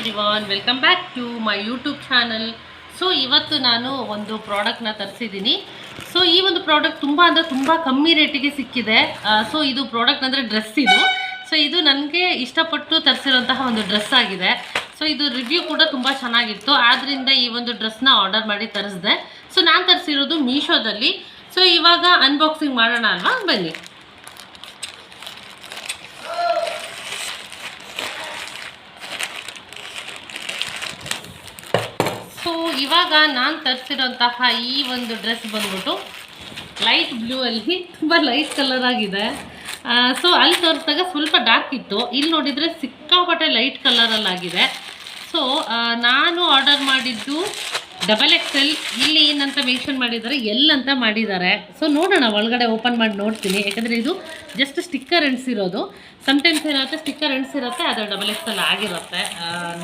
Everyone welcome back to my YouTube channel so ಇವತ್ತು ನಾನು ಒಂದು ಪ್ರಾಡಕ್ಟ್ನ ತರಿಸಿದ್ದೀನಿ ಸೊ ಈ ಒಂದು ಪ್ರಾಡಕ್ಟ್ ತುಂಬ ಅಂದರೆ ತುಂಬ ಕಮ್ಮಿ ರೇಟಿಗೆ ಸಿಕ್ಕಿದೆ. ಸೊ ಇದು ಪ್ರಾಡಕ್ಟ್ ಅಂದರೆ ಡ್ರೆಸ್ ಇದು. ಸೊ ಇದು ನನಗೆ ಇಷ್ಟಪಟ್ಟು ತರಿಸಿರುವಂತಹ ಒಂದು ಡ್ರೆಸ್ ಆಗಿದೆ. ಸೊ ಇದು ರಿವ್ಯೂ ಕೂಡ ತುಂಬ ಚೆನ್ನಾಗಿತ್ತು. ಆದ್ದರಿಂದ ಈ ಒಂದು ಡ್ರೆಸ್ನ ಆರ್ಡರ್ ಮಾಡಿ ತರಿಸಿದೆ. ಸೊ ನಾನು ತರಿಸಿರೋದು ಮೀಶೋದಲ್ಲಿ ಸೊ ಇವಾಗ ಅನ್ಬಾಕ್ಸಿಂಗ್ ಮಾಡೋಣ ಅಲ್ವಾ? ಬನ್ನಿ. ಸೊ ಇವಾಗ ನಾನು ತರಿಸಿರೋಂತಹ ಈ ಒಂದು ಡ್ರೆಸ್ ಬಂದ್ಬಿಟ್ಟು ಲೈಟ್ ಬ್ಲೂ ಅಲ್ಲಿ ತುಂಬ ಲೈಟ್ ಕಲರ್ ಆಗಿದೆ. ಸೊ ಅಲ್ಲಿ ತೋರಿಸಿದಾಗ ಸ್ವಲ್ಪ ಡಾರ್ಕ್ ಇತ್ತು. ಇಲ್ಲಿ ನೋಡಿದರೆ ಸಿಕ್ಕಾಪಟ್ಟೆ ಲೈಟ್ ಕಲರಲ್ಲಾಗಿದೆ ಸೊ ನಾನು ಆರ್ಡರ್ ಮಾಡಿದ್ದು ಡಬಲ್ ಎಕ್ಸ್ ಎಲ್ ಇಲ್ಲಿ ಏನಂತ ಮೆನ್ಷನ್ ಮಾಡಿದ್ದಾರೆ ಎಲ್ ಅಂತ ಮಾಡಿದ್ದಾರೆ. ಸೊ ನೋಡೋಣ, ಒಳಗಡೆ ಓಪನ್ ಮಾಡಿ ನೋಡ್ತೀನಿ. ಯಾಕಂದರೆ ಇದು ಜಸ್ಟ್ ಸ್ಟಿಕ್ಕರ್ ಎಣಿಸಿರೋದು ಸಮ್ಟೈಮ್ಸ್ ಏನಾಗುತ್ತೆ ಸ್ಟಿಕ್ಕರ್ ಎಣ್ಸಿರುತ್ತೆ ಅದು ಡಬಲ್ ಎಕ್ಸ್ ಎಲ್ ಆಗಿರುತ್ತೆ.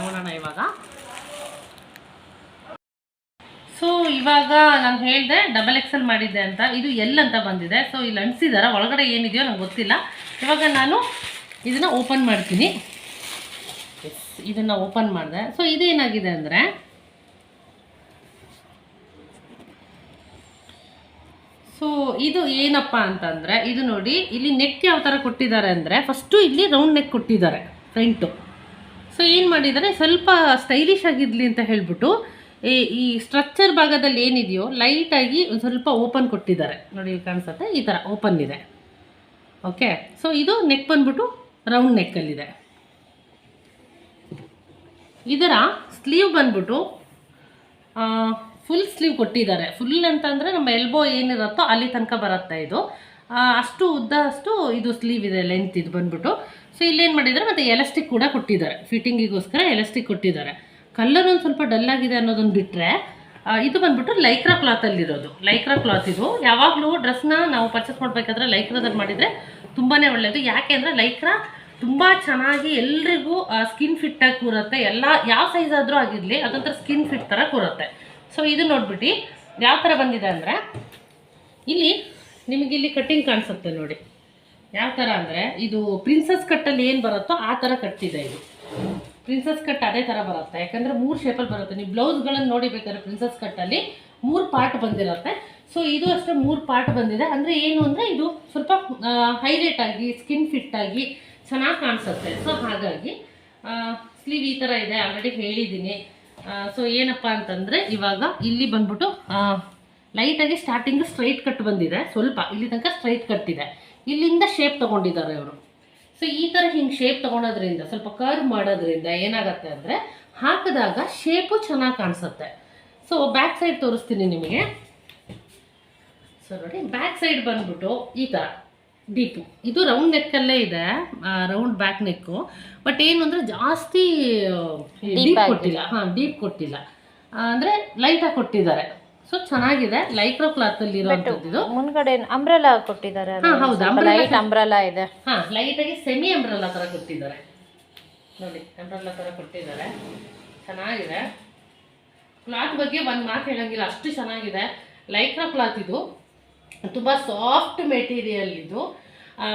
ನೋಡೋಣ ಇವಾಗ. ಸೊ ಇವಾಗ ನಾನು ಹೇಳಿದೆ ಡಬಲ್ ಎಕ್ಸೆಲ್ ಮಾಡಿದ್ದೆ ಅಂತ. ಇದು ಎಲ್ ಅಂತ ಬಂದಿದೆ. ಸೊ ಇಲ್ಲಿ ಅಂಟಿಸಿದಾರ? ಒಳಗಡೆ ಏನಿದೆಯೋ ನಂಗೆ ಗೊತ್ತಿಲ್ಲ. ಇವಾಗ ನಾನು ಇದನ್ನು ಓಪನ್ ಮಾಡ್ತೀನಿ. ಇದನ್ನು ಓಪನ್ ಮಾಡಿದೆ. ಸೊ ಇದೇನಾಗಿದೆ ಅಂದರೆ ಸೊ ಇದು ಏನಪ್ಪ ಅಂತಂದರೆ, ಇದು ನೋಡಿ, ಇಲ್ಲಿ ನೆಕ್ ಯಾವ ಥರ ಕೊಟ್ಟಿದ್ದಾರೆ ಅಂದರೆ ಫಸ್ಟು ಇಲ್ಲಿ ರೌಂಡ್ ನೆಕ್ ಕೊಟ್ಟಿದ್ದಾರೆ ಫ್ರಂಟು ಸೊ ಏನು ಮಾಡಿದ್ದಾರೆ? ಸ್ವಲ್ಪ ಸ್ಟೈಲಿಶ್ ಆಗಿರಲಿ ಅಂತ ಹೇಳ್ಬಿಟ್ಟು ಈ ಸ್ಟ್ರಕ್ಚರ್ ಭಾಗದಲ್ಲಿ ಏನಿದೆಯೋ ಲೈಟಾಗಿ ಒಂದು ಸ್ವಲ್ಪ ಓಪನ್ ಕೊಟ್ಟಿದ್ದಾರೆ. ನೋಡಿ ಕಾಣಿಸುತ್ತೆ, ಈ ಥರ ಓಪನ್ ಇದೆ. ಓಕೆ ಸೊ ಇದು ನೆಕ್ ಬಂದ್ಬಿಟ್ಟು ರೌಂಡ್ ನೆಕ್ಕಲ್ಲಿದೆ ಇದರ ಸ್ಲೀವ್ ಬಂದ್ಬಿಟ್ಟು ಫುಲ್ ಸ್ಲೀವ್ ಕೊಟ್ಟಿದ್ದಾರೆ. ಫುಲ್ ಅಂತಂದರೆ ನಮ್ಮ ಎಲ್ಬೋ ಏನಿರುತ್ತೋ ಅಲ್ಲಿ ತನಕ ಬರುತ್ತೆ ಇದು. ಅಷ್ಟು ಉದ್ದ ಅಷ್ಟು ಇದು ಸ್ಲೀವ್ ಇದೆ ಲೆಂತ್ ಇದು ಬಂದ್ಬಿಟ್ಟು. ಸೊ ಇಲ್ಲೇನು ಮಾಡಿದ್ದಾರೆ, ಮತ್ತು ಎಲಾಸ್ಟಿಕ್ ಕೂಡ ಕೊಟ್ಟಿದ್ದಾರೆ. ಫಿಟ್ಟಿಂಗಿಗೋಸ್ಕರ ಎಲಾಸ್ಟಿಕ್ ಕೊಟ್ಟಿದ್ದಾರೆ. ಕಲರ್ ಒಂದು ಸ್ವಲ್ಪ ಡಲ್ ಆಗಿದೆ ಅನ್ನೋದನ್ನು ಬಿಟ್ಟರೆ ಇದು ಬಂದ್ಬಿಟ್ಟು ಲೈಕ್ರಾ ಕ್ಲಾತಲ್ಲಿರೋದು ಲೈಕ್ರಾ ಕ್ಲಾತ್ ಇದು. ಯಾವಾಗಲೂ ಡ್ರೆಸ್ನ ನಾವು ಪರ್ಚೇಸ್ ಮಾಡಬೇಕಾದ್ರೆ ಲೈಕ್ರಾದಲ್ಲಿ ಮಾಡಿದರೆ ತುಂಬಾ ಒಳ್ಳೆಯದು ಯಾಕೆ ಅಂದರೆ ಲೈಕ್ರಾ ತುಂಬ ಚೆನ್ನಾಗಿ ಎಲ್ರಿಗೂ ಸ್ಕಿನ್ ಫಿಟ್ಟಾಗಿ ಕೂರುತ್ತೆ. ಎಲ್ಲ ಯಾವ ಸೈಜ್ ಆದರೂ ಆಗಿರಲಿ, ಅದೊಂಥರ ಸ್ಕಿನ್ ಫಿಟ್ ಥರ ಕೂರುತ್ತೆ. ಸೊ ಇದು ನೋಡ್ಬಿಟ್ಟು ಯಾವ ಥರ ಬಂದಿದೆ ಅಂದರೆ, ಇಲ್ಲಿ ನಿಮಗಿಲ್ಲಿ ಕಟ್ಟಿಂಗ್ ಕಾಣಿಸುತ್ತೆ ನೋಡಿ. ಯಾವ ಥರ ಅಂದರೆ, ಇದು ಪ್ರಿನ್ಸಸ್ ಕಟ್ಟಲ್ಲಿ ಏನು ಬರುತ್ತೋ ಆ ಥರ ಕಟ್ಟಿದೆ ಇದು. ಪ್ರಿನ್ಸಸ್ ಕಟ್ ಅದೇ ಥರ ಬರುತ್ತೆ. ಯಾಕಂದರೆ ಮೂರು ಶೇಪಲ್ಲಿ ಬರುತ್ತೆ. ನೀವು ಬ್ಲೌಸ್ಗಳನ್ನು ನೋಡಿ ಬೇಕಾದ್ರೆ ಪ್ರಿನ್ಸಸ್ ಕಟ್ಟಲ್ಲಿ ಮೂರು ಪಾರ್ಟ್ ಬಂದಿರುತ್ತೆ. ಸೊ ಇದು ಅಷ್ಟೇ ಮೂರು ಪಾರ್ಟ್ ಬಂದಿದೆ. ಅಂದರೆ ಏನು ಅಂದರೆ ಇದು ಸ್ವಲ್ಪ ಹೈಲೈಟ್ ಆಗಿ ಸ್ಕಿನ್ ಫಿಟ್ ಆಗಿ ಚೆನ್ನಾಗಿ ಕಾಣಿಸುತ್ತೆ. ಸೊ ಹಾಗಾಗಿ ಸ್ಲೀವ್ ಈ ಥರ ಇದೆ. ಆಲ್ರೆಡಿ ಹೇಳಿದ್ದೀನಿ. ಸೊ ಏನಪ್ಪ ಅಂತಂದರೆ ಇವಾಗ ಇಲ್ಲಿ ಬಂದ್ಬಿಟ್ಟು ಲೈಟಾಗಿ ಸ್ಟಾರ್ಟಿಂಗ್ ಸ್ಟ್ರೈಟ್ ಕಟ್ ಬಂದಿದೆ. ಸ್ವಲ್ಪ, ಇಲ್ಲಿ ತನಕ ಸ್ಟ್ರೈಟ್ ಕಟ್ ಇದೆ. ಇಲ್ಲಿಂದ ಶೇಪ್ ತೊಗೊಂಡಿದ್ದಾರೆ ಅವರು ಸೊ ಈ ಥರ ಹಿಂಗೆ ಶೇಪ್ ತೊಗೊಳೋದ್ರಿಂದ ಸ್ವಲ್ಪ ಕರ್ವ್ ಮಾಡೋದ್ರಿಂದ ಏನಾಗತ್ತೆ ಅಂದರೆ ಹಾಕಿದಾಗ ಶೇಪು ಚೆನ್ನಾಗಿ ಕಾಣಿಸುತ್ತೆ. ಸೊ ಬ್ಯಾಕ್ ಸೈಡ್ ತೋರಿಸ್ತೀನಿ ನಿಮಗೆ. ಸೊ ನೋಡಿ ಬ್ಯಾಕ್ ಸೈಡ್ ಬಂದ್ಬಿಟ್ಟು ಈ ಥರ ಡೀಪು ಇದು ರೌಂಡ್ ನೆಕ್ಕಲ್ಲೇ ಇದೆ ರೌಂಡ್ ಬ್ಯಾಕ್ ನೆಕ್ಕು ಬಟ್ ಏನು ಅಂದರೆ ಜಾಸ್ತಿ ಡೀಪ್ ಕೊಟ್ಟಿಲ್ಲ. ಹಾಂ ಡೀಪ್ ಕೊಟ್ಟಿಲ್ಲ. ಅಂದರೆ ಲೈಟಾಗಿ ಕೊಟ್ಟಿದ್ದಾರೆ. ಸೊ ಚೆನ್ನಾಗಿದೆ. ಲೈಕ್ರೋ ಕ್ಲಾತ್ ಅಲ್ಲಿ ಇದು. ಮುಂದ್ಗಡೆ ಅಂಬ್ರೆಲಾ ಕೊಟ್ಟಿದ್ದಾರೆ ಹೌದು, ಲೈಟ್ ಅಂಬ್ರೆಲಾ ಇದೆ. ಲೈಟ್ ಆಗಿ ಸೆಮಿ ಅಂಬ್ರೆಲಾ ತರ ಕೊಟ್ಟಿದ್ದಾರೆ. ನೋಡಿ ಅಂಬ್ರೆಲ್ಲ ತರ ಕೊಟ್ಟಿದ್ದಾರೆ. ಚೆನ್ನಾಗಿದೆ. ಕ್ಲಾತ್ ಬಗ್ಗೆ ಒಂದು ಮಾತು ಹೇಳಂಗಿಲ್ಲ. ಅಷ್ಟು ಚೆನ್ನಾಗಿದೆ. ಲೈಕ್ರೋ ಕ್ಲಾತ್ ಇದು. ತುಂಬ ಸಾಫ್ಟ್ ಮೆಟೀರಿಯಲ್ ಇದು.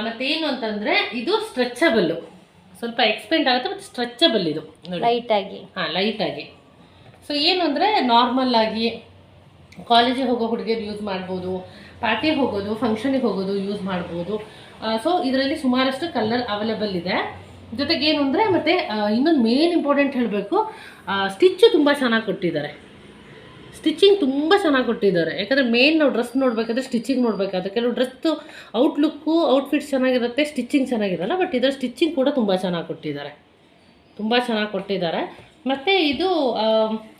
ಮತ್ತೇನು ಅಂತಂದರೆ ಇದು ಸ್ಟ್ರೆಚಬಲ್ ಸ್ವಲ್ಪ ಎಕ್ಸ್ಪೆಂಡ್ ಆಗುತ್ತೆ ಮತ್ತು ಸ್ಟ್ರೆಚಬಲ್ ಇದು. ಲೈಟ್ ಆಗಿ. ಹಾಂ ಲೈಟಾಗಿ ಸೊ ಏನು ಅಂದರೆ ನಾರ್ಮಲ್ ಆಗಿ ಕಾಲೇಜಿಗೆ ಹೋಗೋ ಹುಡುಗಿಯರು ಯೂಸ್ ಮಾಡ್ಬೋದು ಪಾರ್ಟಿಗೆ ಹೋಗೋದು ಫಂಕ್ಷನಿಗೆ ಹೋಗೋದು ಯೂಸ್ ಮಾಡ್ಬೋದು. ಸೊ ಇದರಲ್ಲಿ ಸುಮಾರಷ್ಟು ಕಲರ್ ಅವೈಲೇಬಲ್ ಇದೆ. ಜೊತೆಗೆ ಏನು ಅಂದರೆ ಮತ್ತು ಇನ್ನೊಂದು ಮೇನ್ ಇಂಪಾರ್ಟೆಂಟ್ ಹೇಳಬೇಕು ಸ್ಟಿಚ್ಚು ತುಂಬ ಚೆನ್ನಾಗಿ ಕೊಟ್ಟಿದ್ದಾರೆ. ಸ್ಟಿಚಿಂಗ್ ತುಂಬ ಚೆನ್ನಾಗಿ ಕೊಟ್ಟಿದ್ದಾರೆ. ಯಾಕಂದರೆ ಮೇನ್ ನಾವು ಡ್ರೆಸ್ ನೋಡಬೇಕಾದ್ರೆ ಸ್ಟಿಚಿಂಗ್ ನೋಡಬೇಕಾದ್ರೆ ಕೆಲವು ಡ್ರೆಸ್ಸು ಔಟ್ಲುಕ್ಕು ಔಟ್ಫಿಟ್ ಚೆನ್ನಾಗಿರುತ್ತೆ ಸ್ಟಿಚಿಂಗ್ ಚೆನ್ನಾಗಿರಲ್ಲ ಬಟ್ ಇದರ ಸ್ಟಿಚಿಂಗ್ ಕೂಡ ತುಂಬ ಚೆನ್ನಾಗಿ ಕೊಟ್ಟಿದ್ದಾರೆ. ತುಂಬ ಚೆನ್ನಾಗಿ ಕೊಟ್ಟಿದ್ದಾರೆ. ಮತ್ತು ಇದು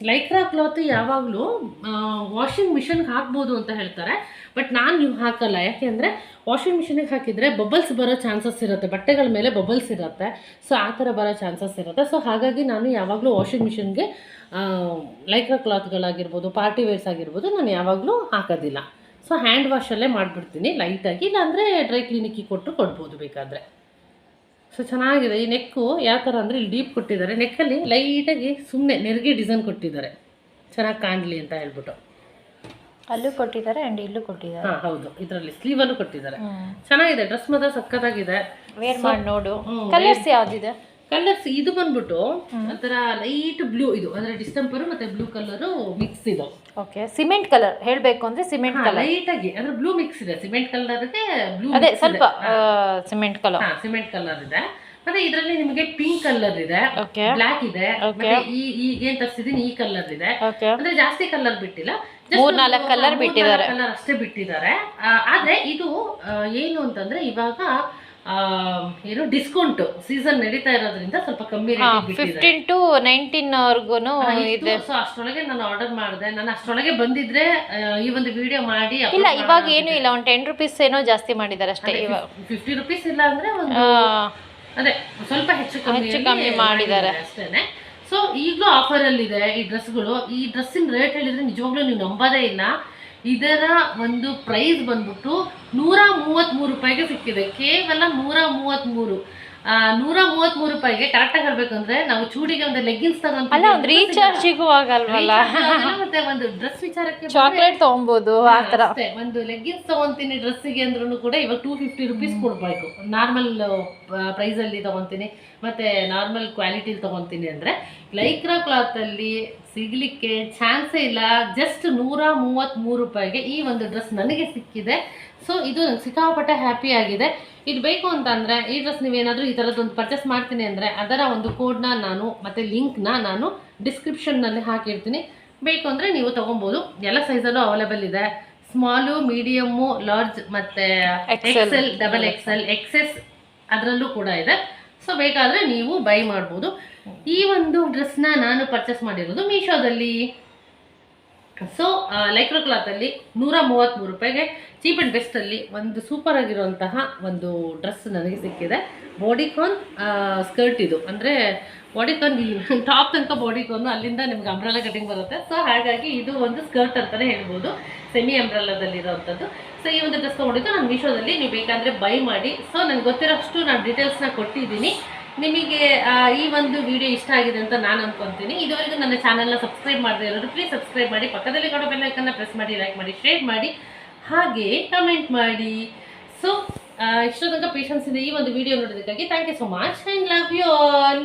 ಲೈಕ್ರಾ ಕ್ಲಾತ್ ಯಾವಾಗಲೂ ವಾಷಿಂಗ್ ಮಿಷನ್ಗೆ ಹಾಕ್ಬೋದು ಅಂತ ಹೇಳ್ತಾರೆ. ಬಟ್ ನಾನು ನೀವು ಹಾಕಲ್ಲ. ಯಾಕೆಂದರೆ ವಾಷಿಂಗ್ ಮಿಷಿನಿಗೆ ಹಾಕಿದರೆ ಬಬಲ್ಸ್ ಬರೋ ಚಾನ್ಸಸ್ ಇರುತ್ತೆ. ಬಟ್ಟೆಗಳ ಮೇಲೆ ಬಬಲ್ಸ್ ಇರುತ್ತೆ. ಸೊ ಆ ಥರ ಬರೋ ಚಾನ್ಸಸ್ ಇರುತ್ತೆ. ಸೊ ಹಾಗಾಗಿ ನಾನು ಯಾವಾಗಲೂ ವಾಷಿಂಗ್ ಮಿಷಿನ್ಗೆ ಲೈಕ್ರಾ ಕ್ಲಾತ್ಗಳಾಗಿರ್ಬೋದು ಪಾರ್ಟಿ ವೇರ್ಸ್ ಆಗಿರ್ಬೋದು, ನಾನು ಯಾವಾಗಲೂ ಹಾಕೋದಿಲ್ಲ. ಸೊ ಹ್ಯಾಂಡ್ ವಾಶಲ್ಲೇ ಮಾಡಿಬಿಡ್ತೀನಿ. ಲೈಟಾಗಿ ಇಲ್ಲಾಂದರೆ ಡ್ರೈ ಕ್ಲೀನಿಕ್ಕಿಗೆ ಕೊಟ್ಟು ಕೊಡ್ಬೋದು ಬೇಕಾದರೆ. ಸೊ ಚೆನ್ನಾಗಿದೆ. ಈ ನೆಕ್ಕು ಯಾವ ಥರ ಅಂದರೆ ಇಲ್ಲಿ ಡೀಪ್ ಕೊಟ್ಟಿದ್ದಾರೆ. ನೆಕ್ಕಲ್ಲಿ ಲೈಟಾಗಿ ಸುಮ್ಮನೆ ನೆರಿಗೆ ಡಿಸೈನ್ ಕೊಟ್ಟಿದ್ದಾರೆ. ಚೆನ್ನಾಗಿ ಕಾಣಲಿ ಅಂತ ಹೇಳ್ಬಿಟ್ಟು. ಅಲ್ಲೂ ಕೊಟ್ಟಿದ್ದಾರೆ ಆ್ಯಂಡ್ ಇಲ್ಲೂ ಕೊಟ್ಟಿದ್ದಾರೆ. ಹಾಂ ಹೌದು. ಇದರಲ್ಲಿ ಸ್ಲೀವಲ್ಲೂ ಕೊಟ್ಟಿದ್ದಾರೆ. ಚೆನ್ನಾಗಿದೆ. ಡ್ರೆಸ್ ಮಾತ್ರ ಸಖತ್ತಾಗಿದೆ. ವೇರ್ ಮಾಡಿ ನೋಡು. ಕಲರ್ಸ್ ಯಾವ್ದಿದೆ? ಕಲರ್ಸ್ ಇದು ಬಂದ್ಬಿಟ್ಟು ಒಂಥರ ಲೈಟ್ ಬ್ಲೂ ಇದು. ಅಂದ್ರೆ ಡಿಸ್ಟೆಂಪರ್ ಮತ್ತೆ ಬ್ಲೂ ಕಲರ್ ಮಿಕ್ಸ್ ಇದು. ಓಕೆ ಸಿಮೆಂಟ್ ಕಲರ್ ಹೇಳಬೇಕು ಅಂದ್ರೆ ಸಿಮೆಂಟ್ ಕಲರ್ ಲೈಟ್ ಆಗಿ ಅಂದ್ರೆ ಬ್ಲೂ ಮಿಕ್ಸ್ ಇದೆ. ಸಿಮೆಂಟ್ ಕಲರ್ಗೆ ಬ್ಲೂ ಅದೇ ಸ್ವಲ್ಪ ಸಿಮೆಂಟ್ ಕಲರ್ ಸಿಮೆಂಟ್ ಕಲರ್ ಇದೆ. ಮತ್ತೆ ಇದರಲ್ಲಿ ನಿಮಗೆ ಪಿಂಕ್ ಕಲರ್ ಇದೆ. ಬ್ಲಾಕ್ ಇದೆ. ಮತ್ತೆ ಈ ಈ ಏನ್ ತರಿಸಿದೀನಿ? ಈ ಕಲರ್ ಇದೆ. ಅಂದ್ರೆ ಜಾಸ್ತಿ ಕಲರ್ ಬಿಟ್ಟಿಲ್ಲ. ಮೂರ್ ನಾಲ್ಕು ಕಲರ್ ಬಿಟ್ಟಿದ್ದಾರೆ. ಕಲರ್ ಅಷ್ಟೇ ಬಿಟ್ಟಿದ್ದಾರೆ. ಆದ್ರೆ ಇದು ಏನು ಅಂತಂದ್ರೆ ಇವಾಗ ಏನು ಡಿಸ್ಕೌಂಟ್ ಸೀಸನ್ ನಡೀತಾ ಇರೋದ್ರಿಂದ ಸ್ವಲ್ಪ ಕಮ್ಮಿ ಫಿಫ್ಟೀನ್ ಟು ನೈನ್ಟೀನ್ವರೆಗೂ ಇದೆ. ಸೊ ಅಷ್ಟರೊಳಗೆ ನಾನು ಆರ್ಡರ್ ಮಾಡಿದೆ. ನಾನು ಅಷ್ಟರೊಳಗೆ ಬಂದಿದ್ರೆ ಈ ಒಂದು ವಿಡಿಯೋ ಮಾಡಿ ಇಲ್ಲ ಇವಾಗ ಏನು ಇಲ್ಲ ಒಂದು ಟೆನ್ ರುಪೀಸ್ ಏನೋ ಜಾಸ್ತಿ ಮಾಡಿದ್ದಾರೆ ಅಷ್ಟೇ ಇವಾಗ. ಫಿಫ್ಟಿ ರುಪೀಸ್ ಇಲ್ಲ ಅಂದ್ರೆ ಒಂದು ಅದೇ ಸ್ವಲ್ಪ ಹೆಚ್ಚು ಕಮ್ಮಿ ಹೆಚ್ಚು ಕಮ್ಮಿ ಮಾಡಿದ್ದಾರೆ. ಅಷ್ಟೇನೆ. ಸೊ ಈಗಲೂ ಆಫರ್ ಅಲ್ಲಿ ಇದೆ ಈ ಡ್ರೆಸ್ಗಳು ಈ ಡ್ರೆಸ್ಸಿನ ರೇಟ್ ಹೇಳಿದ್ರೆ ನಿಜವಾಗ್ಲೂ ನೀವು ನಂಬೋದೇ ಇಲ್ಲ. ಇದರ ಒಂದು ಪ್ರೈಸ್ ಬಂದ್ಬಿಟ್ಟು ನೂರ ಮೂವತ್ತ್ಮೂರು ರೂಪಾಯಿಗೆ ಸಿಕ್ಕಿದೆ. ಕೇವಲ ನೂರ ಮೂವತ್ತ್ಮೂರು ನೂರ ಮೂವತ್ಮೂರು ರೂಪಾಯಿಗೆ ಕರೆಕ್ಟಾಗಿ ಹೇಳ್ಬೇಕಂದ್ರೆ ನಾವು ಚೂಡಿಗೆ ಒಂದು ಲೆಗ್ಗಿನ್ಸ್ ಅಲ್ಲ ಒಂದು ರೀಚಾರ್ಜಿಗೂ ಆಗಲ್ವಲ್ಲ? ಮತ್ತೆ ಒಂದು ಡ್ರೆಸ್ ವಿಚಾರಕ್ಕೆ ಚಾಕ್ಲೇಟ್ ಥರ. ಅಷ್ಟೇ. ಒಂದು ಲೆಗ್ಗಿನ್ಸ್ ತಗೊಂತೀನಿ ಡ್ರೆಸ್ಸಿಗೆ ಅಂದ್ರೂ ಕೂಡ ಇವಾಗ ಟೂ ಫಿಫ್ಟಿ ರುಪೀಸ್ ಕೊಡ್ಬೇಕು. ನಾರ್ಮಲ್ ಪ್ರೈಸ್ ಅಲ್ಲಿ ತಗೊಂತೀನಿ ಮತ್ತೆ ನಾರ್ಮಲ್ ಕ್ವಾಲಿಟಿಲಿ ತಗೊಂತೀನಿ ಅಂದ್ರೆ ಲೈಕ್ರಾ ಕ್ಲಾತ್ ಅಲ್ಲಿ ಸಿಗ್ಲಿಕ್ಕೆ ಚಾನ್ಸೇ ಇಲ್ಲ. ಜಸ್ಟ್ ನೂರ ಮೂವತ್ತ್ಮೂರು ರೂಪಾಯಿಗೆ ಈ ಒಂದು ಡ್ರೆಸ್ ನನಗೆ ಸಿಕ್ಕಿದೆ. ಸೊ ಇದು ನಂಗೆ ಸಿಕ್ಕಾಪಟ್ಟೆ ಹ್ಯಾಪಿ ಆಗಿದೆ. ಇದು ಬೇಕು ಅಂತಂದರೆ ಈ ಡ್ರೆಸ್ ನೀವೇನಾದರೂ ಈ ಥರದ್ದೊಂದು ಪರ್ಚೇಸ್ ಮಾಡ್ತೀನಿ ಅಂದರೆ ಅದರ ಒಂದು ಕೋಡ್ನ ನಾನು ಮತ್ತು ಲಿಂಕ್ನ ನಾನು ಡಿಸ್ಕ್ರಿಪ್ಷನ್ನಲ್ಲಿ ಹಾಕಿರ್ತೀನಿ. ಬೇಕು ಅಂದರೆ ನೀವು ತೊಗೊಬೋದು. ಎಲ್ಲ ಸೈಜಲ್ಲೂ ಅವೈಲೇಬಲ್ ಇದೆ. ಸ್ಮಾಲು ಮೀಡಿಯಮ್ಮು ಲಾರ್ಜ್ ಮತ್ತು X L double X L X S ಅದರಲ್ಲೂ ಕೂಡ ಇದೆ. ಸೊ ಬೇಕಾದರೆ ನೀವು ಬೈ ಮಾಡ್ಬೋದು. ಈ ಒಂದು ಡ್ರೆಸ್ನ ನಾನು ಪರ್ಚೇಸ್ ಮಾಡಿರೋದು ಮೀಶೋದಲ್ಲಿ ಸೊ ಲೈಕ್ರೋ ಕ್ಲಾತಲ್ಲಿ ನೂರ ಮೂವತ್ತ್ಮೂರು ರೂಪಾಯಿಗೆ ಚೀಪ್ ಆ್ಯಂಡ್ ಬೆಸ್ಟಲ್ಲಿ ಒಂದು ಸೂಪರ್ ಆಗಿರುವಂತಹ ಒಂದು ಡ್ರೆಸ್ ನನಗೆ ಸಿಕ್ಕಿದೆ. ಬಾಡಿಕಾನ್ ಸ್ಕರ್ಟ್ ಇದು. ಅಂದರೆ ಬಾಡಿಕಾನ್ ಟಾಪ್ ತನಕ ಬಾಡಿಕಾನು ಅಲ್ಲಿಂದ ನಿಮ್ಗೆ ಅಂಬ್ರೆಲ್ಲ ಕಟಿಂಗ್ ಬರುತ್ತೆ. ಸೊ ಹಾಗಾಗಿ ಇದು ಒಂದು ಸ್ಕರ್ಟ್ ಅಂತಲೇ ಹೇಳ್ಬೋದು. ಸೆಮಿ ಅಂಬ್ರೆಲ್ಲದಲ್ಲಿರೋವಂಥದ್ದು ಸೊ ಈ ಒಂದು ಡ್ರೆಸ್ ತೊಗೊಂಡಿದ್ದು ನಾನು ಮೀಶೋದಲ್ಲಿ ನೀವು ಬೇಕಾದರೆ ಬೈ ಮಾಡಿ. ಸೊ ನನಗೆ ಗೊತ್ತಿರೋಷ್ಟು ನಾನು ಡೀಟೇಲ್ಸ್ನ ಕೊಟ್ಟಿದ್ದೀನಿ. ನಿಮಗೆ ಈ ಒಂದು ವಿಡಿಯೋ ಇಷ್ಟ ಆಗಿದೆ ಅಂತ ನಾನು ಅನ್ಕೊಂತೀನಿ. ಇದುವರೆಗೂ ನನ್ನ ಚಾನಲ್ನ ಸಬ್ಸ್ಕ್ರೈಬ್ ಮಾಡದೆ ಇರೋರು ಪ್ಲೀಸ್ ಸಬ್ಸ್ಕ್ರೈಬ್ ಮಾಡಿ, ಪಕ್ಕದಲ್ಲಿ ಕೊಡೋ ಬೆಲ್ಲೈಕನ್ನ ಪ್ರೆಸ್ ಮಾಡಿ ಲೈಕ್ ಮಾಡಿ ಶೇರ್ ಮಾಡಿ, ಹಾಗೆ ಕಮೆಂಟ್ ಮಾಡಿ. ಸೊ ಇಷ್ಟೋ ತನಕ ಪೇಷನ್ಸ್ ಇದೆ ಈ ಒಂದು video ನೋಡೋದಕ್ಕಾಗಿ thank you so much I love you all